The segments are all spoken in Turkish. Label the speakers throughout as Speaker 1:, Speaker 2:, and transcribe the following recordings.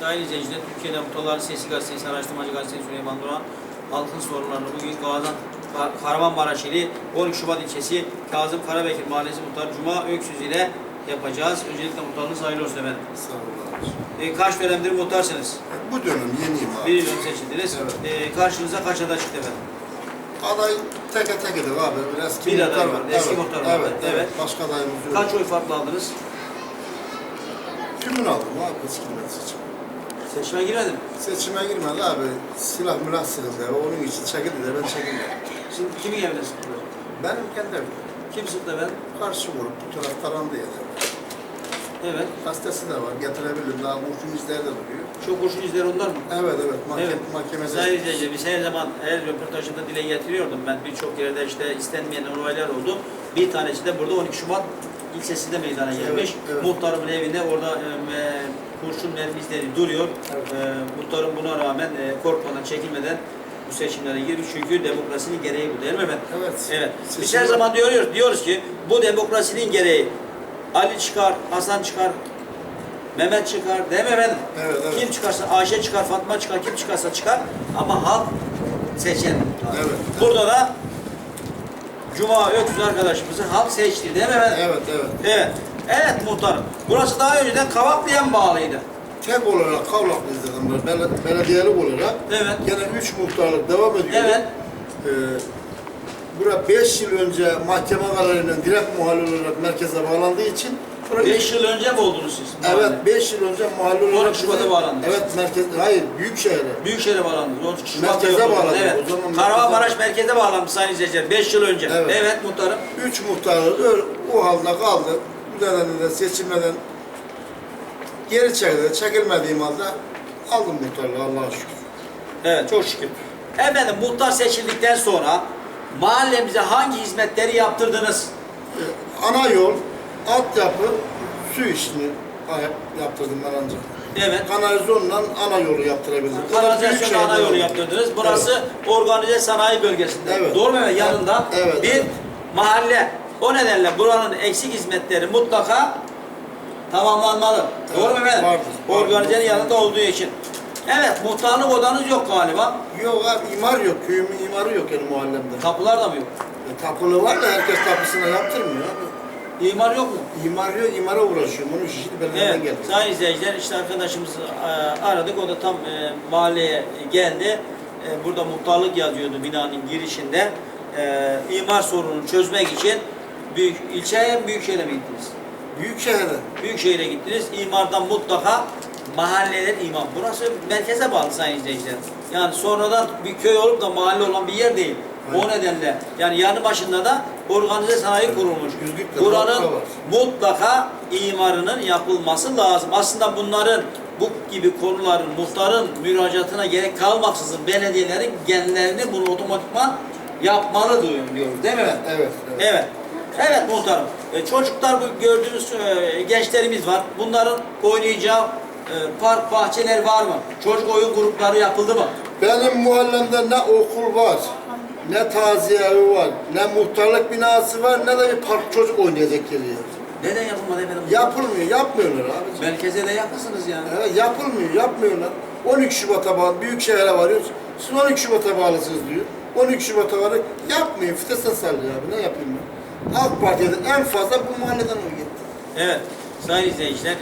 Speaker 1: Sayın izleyiciler, Türkiye'de Muhtarların Sesi Gazetesi, Araştırmacı Gazetesi Süleyman Duran, halkın sorunlarını bugün Gaziantep, Kahramanmaraş ili 12 Şubat ilçesi Kazım Karabekir Mahallesi Muhtarı Cuma Öksüz ile yapacağız. Öncelikle muhtarınız hayırlı olsun efendim.
Speaker 2: Sağ olun.
Speaker 1: E, kaç dönemdir muhtarsınız?
Speaker 2: Bu dönem yeniyim abi.
Speaker 1: Bir dönem seçildiniz.
Speaker 2: Evet.
Speaker 1: E, karşınıza kaç aday çıktı efendim?
Speaker 2: Aday teke tek edin abi. Biraz
Speaker 1: Bir aday var, eski
Speaker 2: Evet,
Speaker 1: muhtar var.
Speaker 2: Evet,
Speaker 1: Evet.
Speaker 2: evet. Başka adayımız yok.
Speaker 1: Kaç oy farklı aldınız?
Speaker 2: Tümünü aldım abi. Hiç girmedi seçim.
Speaker 1: Seçime girmedin mi?
Speaker 2: Seçime girmedi abi. Silah milah sıkıldı. Onun için çekildi de ben çekilmedim.
Speaker 1: Şimdi kimin evine sıktılar?
Speaker 2: Benim kendi evim.
Speaker 1: Kim sıktı efendim?
Speaker 2: Karşı grup bu taraf tarandı ya.
Speaker 1: Evet.
Speaker 2: Gazetesi de var. Getirebilirim. Daha kurşun izleri de duruyor.
Speaker 1: Çok kurşun izleri onlar mı?
Speaker 2: Evet evet. Mahkeme,
Speaker 1: Evet.
Speaker 2: Mahkemede.
Speaker 1: Sayın izleyiciler, biz her zaman her röportajında dile getiriyordum ben. Birçok yerde işte istenmeyen olaylar oldu. Bir tanesi de burada 12 Şubat ilçesinde meydana gelmiş.
Speaker 2: Evet, evet.
Speaker 1: Muhtarımın evinde orada e, kurşun mermi izleri duruyor.
Speaker 2: Evet.
Speaker 1: E, muhtarım buna rağmen e, korkmadan, çekinmeden bu seçimlere girmiş. Çünkü demokrasinin gereği bu değil mi efendim?
Speaker 2: Evet.
Speaker 1: Evet. Biz her zaman diyoruz, diyoruz ki bu demokrasinin gereği. Ali çıkar, Hasan çıkar, Mehmet çıkar, değil mi efendim?
Speaker 2: Evet, evet.
Speaker 1: Kim çıkarsa, Ayşe çıkar, Fatma çıkar, kim çıkarsa çıkar. Ama halk seçen.
Speaker 2: Evet.
Speaker 1: Burada da Cuma Öksüz arkadaşımızı halk seçti değil mi efendim?
Speaker 2: Evet evet.
Speaker 1: Evet. Evet muhtarım. Burası daha önceden Kavaklı'ya mı bağlıydı?
Speaker 2: Tek olarak Kavlaklıyız dedim ben. Bel- Belediyelik olarak.
Speaker 1: Evet.
Speaker 2: Gene üç muhtarlık devam ediyor.
Speaker 1: Evet.
Speaker 2: Ee, bura 5 yıl önce mahkeme kararıyla direkt mahalle olarak merkeze bağlandığı için bura
Speaker 1: 5 yıl önce mi oldunuz siz?
Speaker 2: Evet 5 yıl önce mahalle
Speaker 1: 12
Speaker 2: olarak
Speaker 1: Şubat'a
Speaker 2: bize-
Speaker 1: bağlandınız.
Speaker 2: Evet merkez hayır büyük şehre.
Speaker 1: Büyükşehir'e bağlandınız. 12 Şubat'ta
Speaker 2: Merkeze
Speaker 1: yok.
Speaker 2: bağlandık.
Speaker 1: Evet.
Speaker 2: O zaman
Speaker 1: Kahramanmaraş merkeze bağlanmış sayın izleyiciler. 5 yıl önce.
Speaker 2: Evet.
Speaker 1: evet muhtarım.
Speaker 2: 3 muhtarlık öyle o halde kaldı. Bu nedenle de seçilmeden geri çekildi. Çekilmediğim halde aldım muhtarlığı Allah'a şükür.
Speaker 1: Evet çok şükür. Efendim muhtar seçildikten sonra mahallemize hangi hizmetleri yaptırdınız?
Speaker 2: Ee, ana yol, altyapı, su işini yaptırdım ben ancak.
Speaker 1: Evet.
Speaker 2: Kanalizasyonla ana yolu yaptırabildim. O da
Speaker 1: Kanalizasyon
Speaker 2: büyük
Speaker 1: ana yolu yaptırdınız. Burası organize sanayi bölgesinde.
Speaker 2: Evet.
Speaker 1: Doğru mu? Evet. Yanında
Speaker 2: Evet,
Speaker 1: bir
Speaker 2: evet.
Speaker 1: mahalle. O nedenle buranın eksik hizmetleri mutlaka tamamlanmalı.
Speaker 2: Evet,
Speaker 1: Doğru mu efendim?
Speaker 2: vardır, vardır.
Speaker 1: Organizenin yanında olduğu için. Evet, muhtarlık odanız yok galiba.
Speaker 2: Yok abi imar yok. Köyümün imarı yok yani mahallemde.
Speaker 1: Kapılar da mı yok?
Speaker 2: E, tapulu var da herkes tapısına yaptırmıyor abi.
Speaker 1: İmar yok mu?
Speaker 2: İmar yok, imara uğraşıyorum. Onun için belediyeden
Speaker 1: Evet,
Speaker 2: geldim.
Speaker 1: sayın izleyiciler işte arkadaşımızı e, aradık. O da tam e, mahalleye geldi. E, burada muhtarlık yazıyordu binanın girişinde. E, imar sorununu çözmek için büyük ilçeye mi büyük şehre mi gittiniz?
Speaker 2: Büyük şehirde.
Speaker 1: Büyük şehire gittiniz. İmardan mutlaka mahalleler imar. Burası merkeze bağlı sayın izleyiciler. Yani sonradan bir köy olup da mahalle olan bir yer değil. O nedenle yani yanı başında da organize sanayi kurulmuş. Buranın mutlaka imarının yapılması lazım. Aslında bunların bu gibi konuların muhtarın müracaatına gerek kalmaksızın belediyelerin genlerini bunu otomatikman yapmalı diyoruz değil mi?
Speaker 2: Evet, evet.
Speaker 1: Evet. Evet muhtarım. E, çocuklar bu gördüğünüz e, gençlerimiz var. Bunların oynayacağı e, park, bahçeler var mı? Çocuk oyun grupları yapıldı mı?
Speaker 2: Benim mahallemde ne okul var, ne taziye evi var, ne muhtarlık binası var, ne de bir park çocuk oynayacak yeri yok.
Speaker 1: Neden yapılmadı efendim?
Speaker 2: Yapılmıyor, yapmıyorlar abi.
Speaker 1: Merkeze de yakınsınız yani.
Speaker 2: Evet, yapılmıyor, yapmıyorlar. 12 Şubat'a bağlı, büyük şehre varıyoruz. Siz 12 Şubat'a bağlısınız diyor. 12 Şubat'a varıyor. Yapmıyor, fitesen sallıyor abi. Ne yapayım ben? AK Parti'den en fazla bu mahalleden oy gitti.
Speaker 1: Evet. Sayın izleyiciler, e,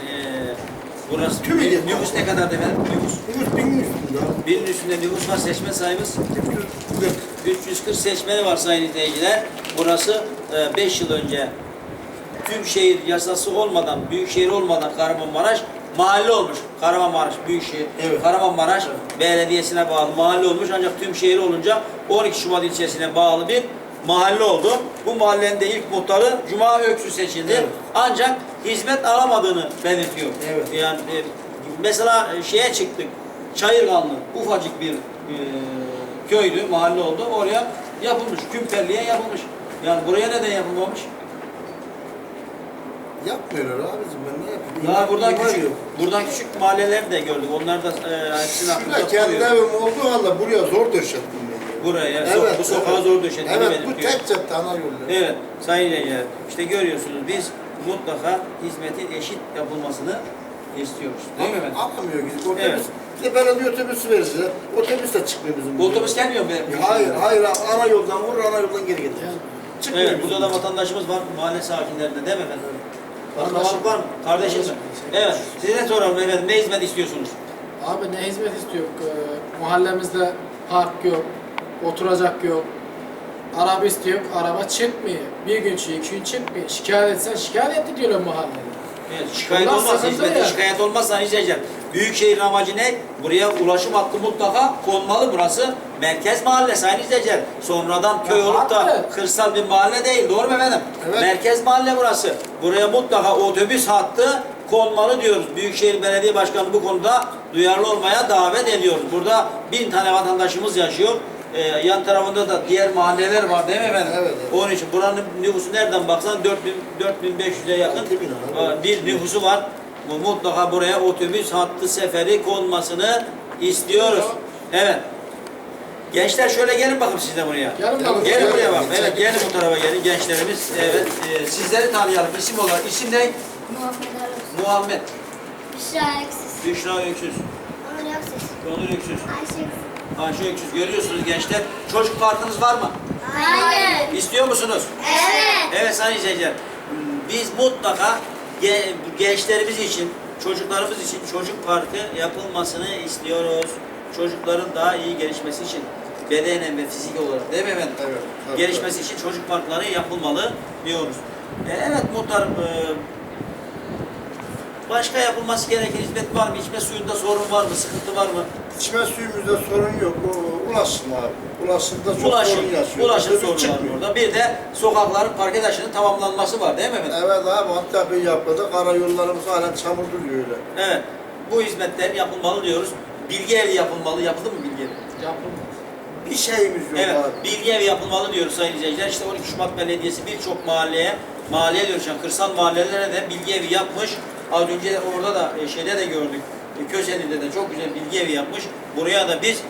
Speaker 1: burası
Speaker 2: gitti.
Speaker 1: nüfus ne kadardı efendim? Nüfus.
Speaker 2: Nüfus binin üstünde
Speaker 1: nüfus var, seçmen sayımız
Speaker 2: 340.
Speaker 1: 340 seçmeni var sayın izleyiciler. Burası 5 yıl önce tüm şehir yasası olmadan, büyük şehir olmadan Kahramanmaraş mahalle olmuş. Kahramanmaraş Büyükşehir,
Speaker 2: Evet.
Speaker 1: Kahramanmaraş Belediyesi'ne bağlı mahalle olmuş. Ancak tüm şehir olunca 12 Şubat ilçesine bağlı bir mahalle oldu. Bu mahallenin de ilk muhtarı Cuma Öksü seçildi.
Speaker 2: Evet.
Speaker 1: Ancak hizmet alamadığını belirtiyor.
Speaker 2: Evet.
Speaker 1: Yani e, mesela şeye çıktık. Çayırganlı ufacık bir e, köydü, mahalle oldu. Oraya yapılmış, kümperliğe yapılmış. Yani buraya neden yapılmamış?
Speaker 2: Yapmıyorlar abicim ben ne yapayım?
Speaker 1: Daha buradan küçük,
Speaker 2: yok.
Speaker 1: buradan küçük mahalleler de gördük. Onlar da e,
Speaker 2: Şurada
Speaker 1: aklında
Speaker 2: kendi evim olduğu halde buraya zor döşettim ben.
Speaker 1: Buraya, so- bu sokağa zor döşettiğini
Speaker 2: Evet bu
Speaker 1: belirtiyor.
Speaker 2: tek cadde ana yolu.
Speaker 1: Evet, sayın izleyiciler, işte görüyorsunuz biz mutlaka hizmetin eşit yapılmasını istiyoruz. Değil mi efendim?
Speaker 2: Alamıyor gidip otobüs.
Speaker 1: Evet.
Speaker 2: De belediye otobüsü vericiler. Otobüs de çıkmıyor bizim.
Speaker 1: Bu otobüs gelmiyor mu?
Speaker 2: Hayır, hayır. Ana yoldan vurur, ana yoldan geri gelir. Çıkmıyor
Speaker 1: Evet, burada da vatandaşımız var, mahalle sakinlerinde değil mi efendim?
Speaker 2: Kardeşim.
Speaker 1: Akrabalık var mı? Kardeşiniz mi? Evet, size soralım efendim, ne hizmet istiyorsunuz?
Speaker 3: Abi ne hizmet istiyor? Ee, mahallemizde park yok, oturacak yok. Araba istiyor, araba çıkmıyor. Bir gün çıkıyor, iki gün çıkmıyor. Şikayet etsen şikayet etti diyorlar mahallede.
Speaker 1: Evet, şikayet
Speaker 3: sıkıntı
Speaker 1: hizmette
Speaker 3: yani.
Speaker 1: şikayet olmazsa izleyeceğim. Büyükşehir'in amacı ne? Buraya ulaşım hattı mutlaka konmalı burası. Merkez mahalle sayın izleyiciler. Sonradan köy
Speaker 3: Ya
Speaker 1: olup da
Speaker 3: haklı.
Speaker 1: kırsal bir mahalle değil. Doğru mu efendim?
Speaker 2: Evet.
Speaker 1: Merkez mahalle burası. Buraya mutlaka otobüs hattı konmalı diyoruz. Büyükşehir Belediye Başkanı bu konuda duyarlı olmaya davet ediyoruz. Burada bin tane vatandaşımız yaşıyor. Ee, yan tarafında da diğer mahalleler var değil mi efendim?
Speaker 2: Evet, evet.
Speaker 1: Onun için buranın nüfusu nereden baksan 4000 4500'e yakın bir nüfusu var. Bu mutlaka buraya otobüs hattı seferi konmasını istiyoruz. Evet. Gençler şöyle gelin bakın siz de buraya.
Speaker 3: Gelin.
Speaker 1: Gelin buraya bak.
Speaker 2: Gelin.
Speaker 1: Evet gelin bu tarafa gelin gençlerimiz. Evet. e, sizleri tanıyalım isim olarak. İsim ne?
Speaker 4: Muhammed Arap,
Speaker 1: Muhammed.
Speaker 4: Büşra Ayaksız,
Speaker 1: Büşra Öksüz.
Speaker 4: Onur Yaksız,
Speaker 1: Onur Öksüz.
Speaker 4: Ayşe Yaksız.
Speaker 1: Ayşe Öksüz. Görüyorsunuz gençler. Çocuk parkınız var mı?
Speaker 4: Hayır.
Speaker 1: İstiyor musunuz?
Speaker 4: Evet.
Speaker 1: Evet sayın izleyiciler. Biz mutlaka ge- gençlerimiz için, çocuklarımız için çocuk parkı yapılmasını istiyoruz. Çocukların daha iyi gelişmesi için bedenen ve fizik olarak değil mi efendim?
Speaker 2: Evet, tabii,
Speaker 1: Gelişmesi için çocuk parkları yapılmalı diyoruz. E, evet muhtarım, e, başka yapılması gereken hizmet var mı? İçme suyunda sorun var mı? Sıkıntı var mı?
Speaker 2: İçme suyumuzda sorun yok. O, ulaşım abi. Ulaşımda çok
Speaker 1: Ulaşım,
Speaker 2: sorun yaşıyor.
Speaker 1: ulaşım sorunu var burada. Bir de sokakların parke taşının tamamlanması var değil mi efendim?
Speaker 2: Evet abi hatta bir yapmadık. Karayollarımız halen çamur duruyor öyle.
Speaker 1: Evet. Bu hizmetler yapılmalı diyoruz. Bilgi evi yapılmalı. Yapıldı mı bilgi evi?
Speaker 3: Yapılmaz.
Speaker 2: Bir şeyimiz yok
Speaker 1: Evet.
Speaker 2: abi.
Speaker 1: Bilgi evi yapılmalı diyoruz sayın izleyiciler. İşte 12 Şubat Belediyesi birçok mahalleye, mahalleye dönüşen kırsal mahallelere de bilgi evi yapmış. Az önce orada da e, şeyde de gördük. E, de çok güzel bilgi evi yapmış. Buraya da biz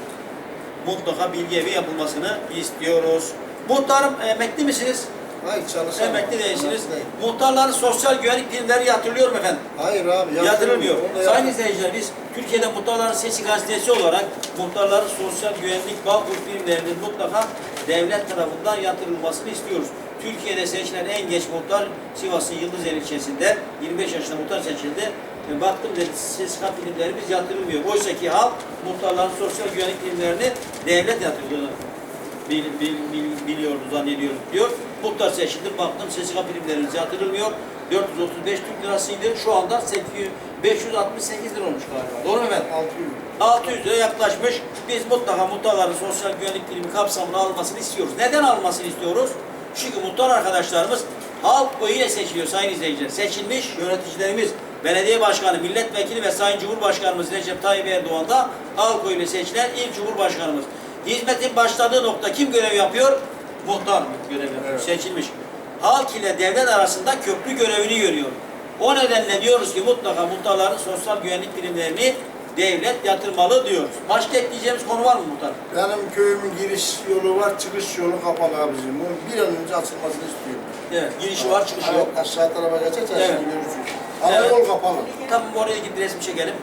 Speaker 1: mutlaka bilgi evi yapılmasını istiyoruz. Muhtarım emekli misiniz?
Speaker 2: Hayır çalışamam.
Speaker 1: Emekli değilsiniz. Muhtarların sosyal güvenlik primleri yatırılıyor mu efendim?
Speaker 2: Hayır abi
Speaker 1: yatırılmıyor. Sayın izleyiciler biz Türkiye'de Muhtarların Sesi Gazetesi olarak muhtarların sosyal güvenlik bağ primlerinin mutlaka devlet tarafından yatırılmasını istiyoruz. Türkiye'de seçilen en genç muhtar Sivas'ın Yıldızeli ilçesinde 25 yaşında muhtar seçildi. E, baktım dedi SSK primlerimiz yatırılmıyor. Oysa ki halk muhtarların sosyal güvenlik primlerini devlet yatırdığını bil, bil, bil, biliyordu, zannediyoruz diyor. Muhtar seçildi, baktım SSK primleriniz yatırılmıyor. 435 Türk lirasıydı. Şu anda 800, 568 lira olmuş galiba. Doğru mu efendim?
Speaker 2: 600.
Speaker 1: 600 lira yaklaşmış. Biz mutlaka muhtarların sosyal güvenlik primi kapsamına almasını istiyoruz. Neden almasını istiyoruz? Çünkü muhtar arkadaşlarımız halk oyuyla seçiliyor sayın izleyiciler. Seçilmiş yöneticilerimiz, belediye başkanı, milletvekili ve sayın cumhurbaşkanımız Recep Tayyip Erdoğan da halk oyuyla seçilen ilk cumhurbaşkanımız. Hizmetin başladığı nokta kim görev yapıyor? Muhtar görev yapıyor.
Speaker 2: Evet.
Speaker 1: Seçilmiş. Halk ile devlet arasında köprü görevini görüyor. O nedenle diyoruz ki mutlaka muhtarların sosyal güvenlik primlerini devlet yatırmalı diyoruz. Başka ekleyeceğimiz konu var mı muhtar?
Speaker 2: Benim köyümün giriş yolu var, çıkış yolu kapalı abicim. Bunun bir an önce açılmasını istiyorum.
Speaker 1: Evet, girişi var, çıkışı yok.
Speaker 2: Aşağı tarafa geçersen
Speaker 1: Evet.
Speaker 2: şimdi görürsün. Ama
Speaker 1: Evet.
Speaker 2: yol kapalı.
Speaker 1: Tamam oraya gidip resim çekelim.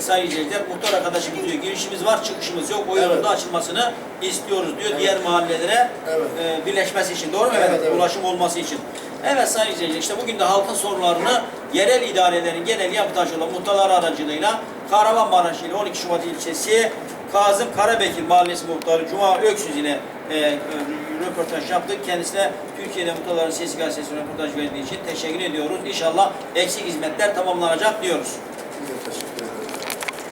Speaker 1: Sayın izleyiciler, muhtar arkadaşımız diyor, girişimiz var, çıkışımız yok. O
Speaker 2: Evet.
Speaker 1: yolun da açılmasını istiyoruz diyor.
Speaker 2: Evet.
Speaker 1: Diğer mahallelere
Speaker 2: Evet.
Speaker 1: e, birleşmesi için. Doğru mu
Speaker 2: Evet, evet.
Speaker 1: Ulaşım olması için. Evet sayın izleyiciler, işte bugün de halkın sorunlarını yerel idarelerin genel yapı taşı olan muhtarlar aracılığıyla Kahramanmaraş ile 12 Şubat ilçesi Kazım Karabekir Mahallesi Muhtarı Cuma Öksüz ile e, e, röportaj yaptık. Kendisine Türkiye'de Muhtarların Sesi Gazetesi röportaj verdiği için teşekkür ediyoruz. İnşallah eksik hizmetler tamamlanacak diyoruz.
Speaker 2: Teşekkür